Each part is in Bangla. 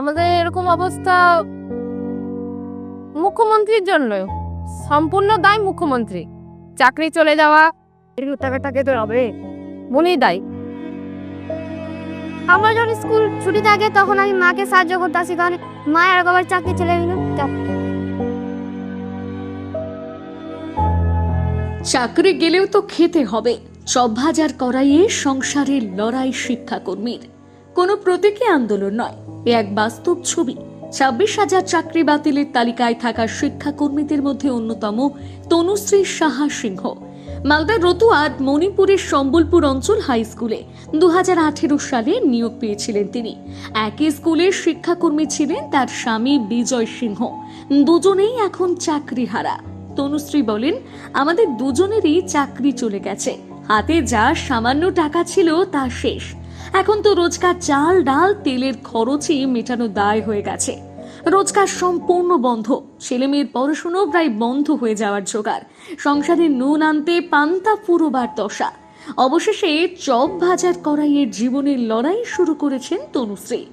আমাদের এরকম অবস্থা মুখ্যমন্ত্রীর জন্য, সম্পূর্ণ দায় মুখ্যমন্ত্রী। চাকরি চলে যাওয়া টাকাটাকে তো হবে উনি দায়। আমার যখন স্কুল ছুটি থাকে, তখন আমি মাকে সাহায্য করতে আসি, কারণ মা আর একবার চাকরি চলে গেল চাকরি গেলেও তো খেতে হবে। চপ ভাজার করাইয়ে সংসারের লড়াই শিক্ষাকর্মীর। কোনো প্রতীকী আন্দোলন নয়। এ এক বাস্তব ছবি। ছাব্বিশ হাজার চাকরি বাতিলের তালিকায় থাকা শিক্ষাকর্মীদের মধ্যে অন্যতম তনুশ্রী সাহা সিংহ। মালদার রতুয়াদ মণিপুরের সম্বলপুর অঞ্চল হাই স্কুলে দু হাজার আঠেরো সালে নিয়োগ পেয়েছিলেন তিনি। একই স্কুলের শিক্ষাকর্মী ছিলেন তার স্বামী বিজয় সিংহ। দুজনেই এখন চাকরি হারা তনুশ্রী বলেন, আমাদের দুজনেরই চাকরি চলে গেছে। হাতে যা সামান্য টাকা ছিল তা শেষ। এখন তো রোজকার চাল, ডাল, তেলের খরচই মেটানো দায় হয়ে গেছে। রোজকার সম্পূর্ণ বন্ধ। ছেলেমেয়ের পড়াশুনো প্রায় বন্ধ হয়ে যাওয়ার জোগাড়। সংসারে নুন আনতে পান্তা পুরোবার দশা। অবশেষে চপ ভাজার করাইয়ের জীবনের লড়াই শুরু করেছেন তনুশ্রী।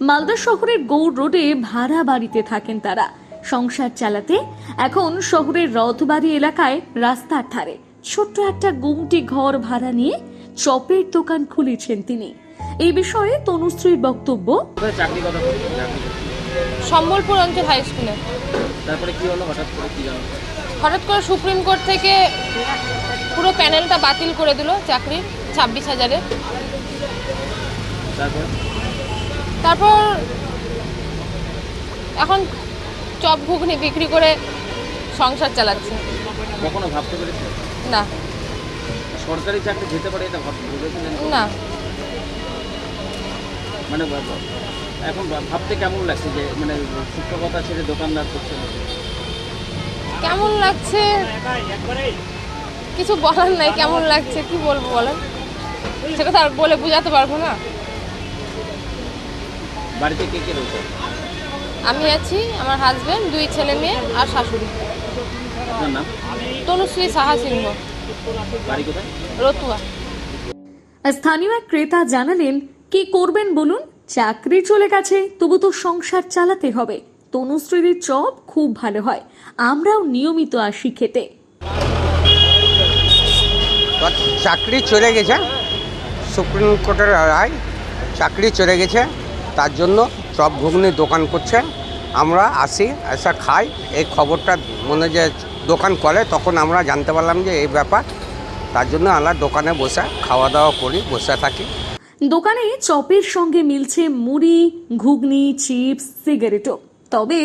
মালদা শহরের গৌড় রোডে ভাড়া বাড়িতে থাকেন তারা। সংসার চালাতে এখন শহরের রথবাড়ি এলাকায় রাস্তার ধারে। ছোট্ট একটা গুমটি ঘর ভাড়া নিয়ে চপের দোকান খুলেছেন তিনি। এই বিষয়ে তনুশ্রীর বক্তব্য। চাকরি কথা? সম্বলপুর অঞ্চল হাই স্কুলে তারপরে কি হলো? হঠাৎ করে কি জানো? হঠাৎ করে সুপ্রিম কোর্ট থেকে পুরো প্যানেলটা বাতিল করে দিল চাকরি ছাব্বিশ হাজারে। তারপর? তারপর এখন চপ ঘুগনি বিক্রি করে সংসার চালাচ্ছে। কখনো ভাবতে পেরেছ? না। সরকারি চাকরি যেতে পারে এটা ভাব- ভেবেছিলেন না। মানে এখন ভাবতে কেমন লাগছে যে মানে শিক্ষকতা ছেড়ে দোকানদার করছে কেমন লাগছে? কিছু বলার নাই কেমন লাগছে? কি বলব বলেন? সেটা তো আর বলে বোঝাতে পারব না। বাড়িতে কে কে রয়েছে? আমি আছি আমার হাজবেন্ড দুই ছেলে মেয়ে আর শাশুড়ি। তনুশ্রী সাহা সিংহ। রতুয়া। স্থানীয় এক ক্রেতা জানালেন কি করবেন বলুন? চাকরি চলে গেছে, তবু তো সংসার চালাতে হবে। তনুশ্রীর চপ খুব ভালো হয়। আমরাও নিয়মিত আসি খেতে। চাকরি চলে গেছে। সুপ্রিম কোর্টের রায়, চাকরি চলে গেছে। তার জন্য চপ ঘুগনি দোকান করছে। আমরা আসি, এসে খাই। এই খবরটা মনে যে দোকান করে, তখন আমরা জানতে পারলাম যে এই ব্যাপার। তার জন্য আমরা দোকানে বসে খাওয়া দাওয়া করি, বসে থাকি। দোকানে চপের সঙ্গে মিলছে মুড়ি, ঘুগনি, চিপস, সিগারেটও। তবে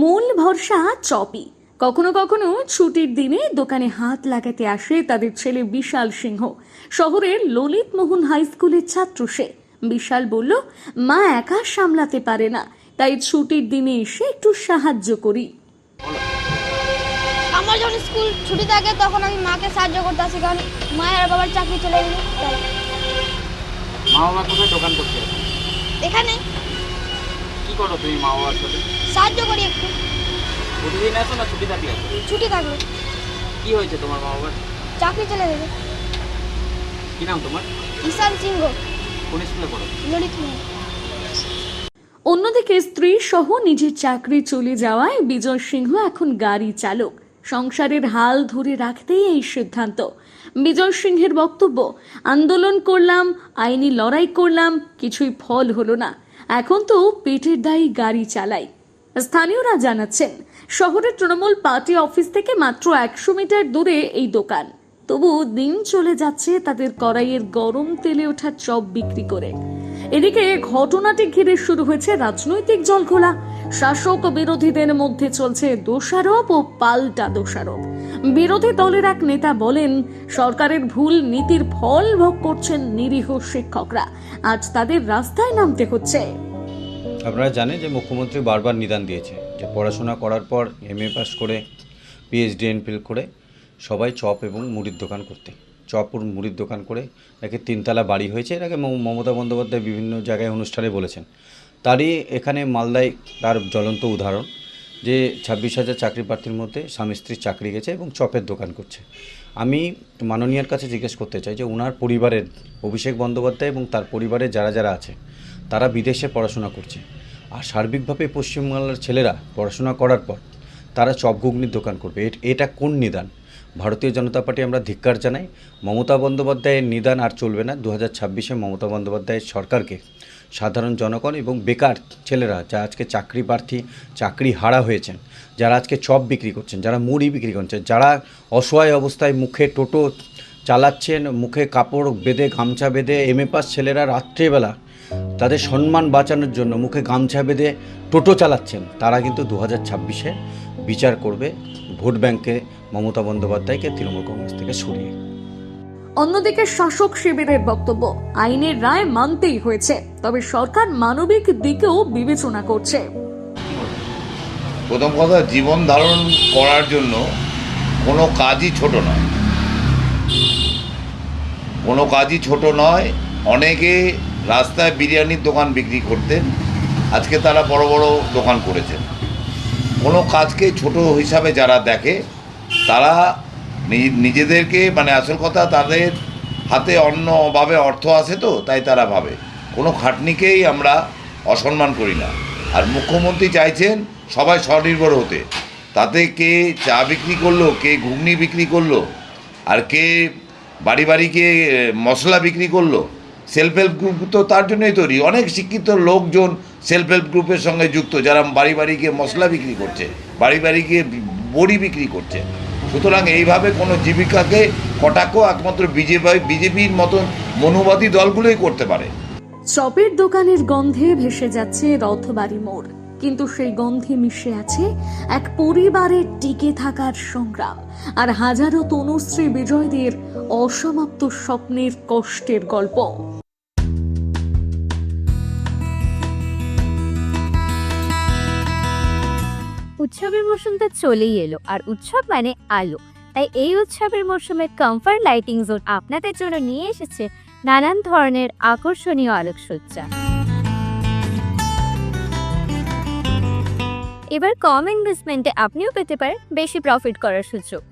মূল ভরসা চপই। কখনো কখনো ছুটির দিনে দোকানে হাত লাগাতে আসে তাদের ছেলে বিশাল সিংহ। শহরের ললিত মোহন হাই স্কুলের ছাত্র সে। বিশাল বলল, মা একা সামলাতে পারে না, তাই ছুটির দিনে এসে একটু সাহায্য করি। আমার যখন স্কুল ছুটি থাকে, তখন আমি মাকে সাহায্য করতে আসি, কারণ মা আর বাবার চাকরি চলে গেল মা বাবা কোথায় দোকান করছে এখানে। কি করো তুমি মা বাবার সাথে? সাহায্য করি একটু। প্রতিদিন আসো না ছুটি থাকলে আসো? ছুটি থাকল কি হয়েছে তোমার মা বাবার চাকরি চলে গেছে। কি নাম তোমার? ঈশান সিংহ। কোন স্কুলে পড়ো? ললিত অন্যদিকে স্ত্রী সহ নিজের চাকরি চলে যাওয়ায় বিজয় সিংহ এখন গাড়ি চালক। সংসারের হাল ধরে রাখতেই এই সিদ্ধান্ত। বিজয় সিংহের বক্তব্য, আন্দোলন করলাম, আইনি লড়াই করলাম, কিছুই ফল হলো না। এখন তো পেটের দায়ী গাড়ি চালাই। স্থানীয়রা জানাচ্ছেন, শহরের তৃণমূল পার্টি অফিস থেকে মাত্র একশো মিটার দূরে এই দোকান। তবু দিন চলে যাচ্ছে তাদের কড়াইয়ের গরম তেলে ওঠা চপ বিক্রি করে। এদিকে ঘটনাটি ঘিরে শুরু হয়েছে রাজনৈতিক জলঘোলা। শাসক বিরোধীদের মধ্যে চলছে দোষারোপ ও পাল্টা দোষারোপ। বিরোধী দলের এক নেতা বলেন, সরকারের ভুল নীতির ফল ভোগ করছেন নিরীহ শিক্ষকরা। আজ তাদের রাস্তায় নামতে হচ্ছে। আপনারা জানেন যে মুখ্যমন্ত্রী বারবার নিদান দিয়েছে যে পড়াশোনা করার পর এম এ পাস করে পিএইচডি এনফিল করে সবাই চপ এবং মুড়ির দোকান করতে। চপ ও মুড়ির দোকান করে নাকি তিনতলা বাড়ি হয়েছে। আগে মমতা বন্দ্যোপাধ্যায় বিভিন্ন জায়গায় অনুষ্ঠানে বলেছেন। তারই এখানে মালদায় তার জ্বলন্ত উদাহরণ যে ছাব্বিশ হাজার চাকরি প্রার্থীর মধ্যে স্বামী স্ত্রীর চাকরি গেছে এবং চপের দোকান করছে। আমি মাননীয়ার কাছে জিজ্ঞেস করতে চাই যে ওনার পরিবারের অভিষেক বন্দ্যোপাধ্যায় এবং তার পরিবারের যারা যারা আছে, তারা বিদেশে পড়াশোনা করছে। আর সার্বিকভাবে পশ্চিমবাংলার ছেলেরা পড়াশোনা করার পর তারা চপ ঘুগনির দোকান করবে। এটা কোন নিদান? ভারতীয় জনতা পার্টি আমরা ধিক্কার জানাই। মমতা বন্দ্যোপাধ্যায়ের নিদান আর চলবে না। দু হাজার ছাব্বিশে মমতা বন্দ্যোপাধ্যায়ের সরকারকে সাধারণ জনগণ এবং বেকার ছেলেরা, যা আজকে চাকরি প্রার্থী, চাকরি হারা হয়েছেন, যারা আজকে চপ বিক্রি করছেন, যারা মুড়ি বিক্রি করছেন, যারা অসহায় অবস্থায় মুখে টোটো চালাচ্ছেন, মুখে কাপড় বেঁধে, গামছা বেঁধে এমএ পাস ছেলেরা রাত্রেবেলা তাদের সম্মান বাঁচানোর জন্য মুখে গামছা বেঁধে টোটো চালাচ্ছেন, তারা কিন্তু দু হাজার বিচার করবে। ভোট ব্যাংকে মমতা বন্দ্যোপাধ্যায়কে তৃণমূল কংগ্রেস থেকে সরিয়ে। অন্যদিকে শাসক শিবিরের বক্তব্য আইনের রায় মানতেই হয়েছে তবে সরকার মানবিক দিকেও বিবেচনা করছে। প্রথম কথা জীবন ধারণ করার জন্য কোনো কাজই ছোট নয়। কোনো কাজই ছোট নয়। অনেকে রাস্তায় বিরিয়ানির দোকান বিক্রি করতেন আজকে তারা বড় বড় দোকান করেছেন। কোনো কাজকে ছোট হিসাবে যারা দেখে, তারা নিজেদেরকে মানে আসল কথা, তাদের হাতে অন্যভাবে অর্থ আসে তো, তাই তারা ভাবে। কোনো খাটনিকেই আমরা অসম্মান করি না। আর মুখ্যমন্ত্রী চাইছেন সবাই স্বনির্ভর হতে। তাতে কে চা বিক্রি করল, কে ঘুগনি বিক্রি করল, আর কে বাড়ি বাড়ি কে মশলা বিক্রি করল সেলফ হেল্প গ্রুপ তো তার জন্যই তৈরি। অনেক শিক্ষিত লোকজন সেলফ হেল্প গ্রুপের সঙ্গে যুক্ত, যারা বাড়ি বাড়ি গিয়ে মশলা বিক্রি করছে, বাড়ি বাড়ি গিয়ে বড়ি বিক্রি করছে। সুতরাং এইভাবে কোনো জীবিকাকে কটাক্ষ একমাত্র বিজেপি, বিজেপির মতন মনোবাদী দলগুলোই করতে পারে। চপের দোকানের গন্ধে ভেসে যাচ্ছে রথবাড়ি মোড়। কিন্তু সেই গন্ধে মিশে আছে এক পরিবারের টিকে থাকার সংগ্রাম। আর হাজারো তনুশ্রী বিজয়দের অসমাপ্ত স্বপ্নের কষ্টের গল্প। উৎসবের তো চলেই এলো, আর উৎসব মানে আলো। তাই এই উৎসবের মরশুমে কমফর্ট লাইটিং জোন আপনাদের জন্য নিয়ে এসেছে নানান ধরনের আকর্ষণীয় আলোকসজ্জা। এবার কম ইনভেস্টমেন্টে আপনিও পেতে পারেন বেশি প্রফিট করার সুযোগ।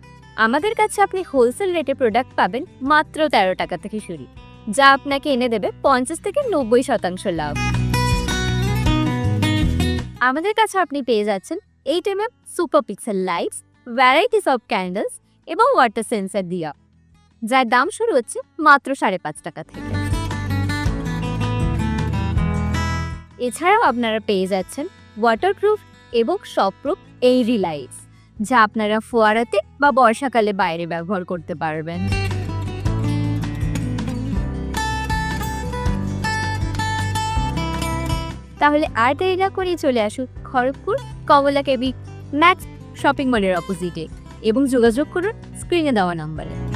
আমাদের কাছে আপনি হোলসেল রেটে প্রোডাক্ট পাবেন মাত্র তেরো টাকা থেকে শুরু, যা আপনাকে এনে দেবে পঞ্চাশ থেকে নব্বই শতাংশ লাভ। আমাদের কাছে আপনি পেয়ে যাচ্ছেন eight M M super pixel lights varieties of candles এবং ওয়াটার সেন্সার দিয়া। যার দাম শুরু হচ্ছে মাত্র সাড়ে পাঁচ টাকা থেকে। এছাড়াও আপনারা পেয়ে যাচ্ছেন ওয়াটারপ্রুফ এবং শপপ্রুফ এই রিলাইটস যা আপনারা ফোয়ারাতে বা বর্ষাকালে বাইরে ব্যবহার করতে পারবেন। তাহলে আর দেরি না করে চলে আসুন Kharagpur Kamala KB max shopping মলের অপোজিটে এবং যোগাযোগ করুন স্ক্রিনে দেওয়া নাম্বারে।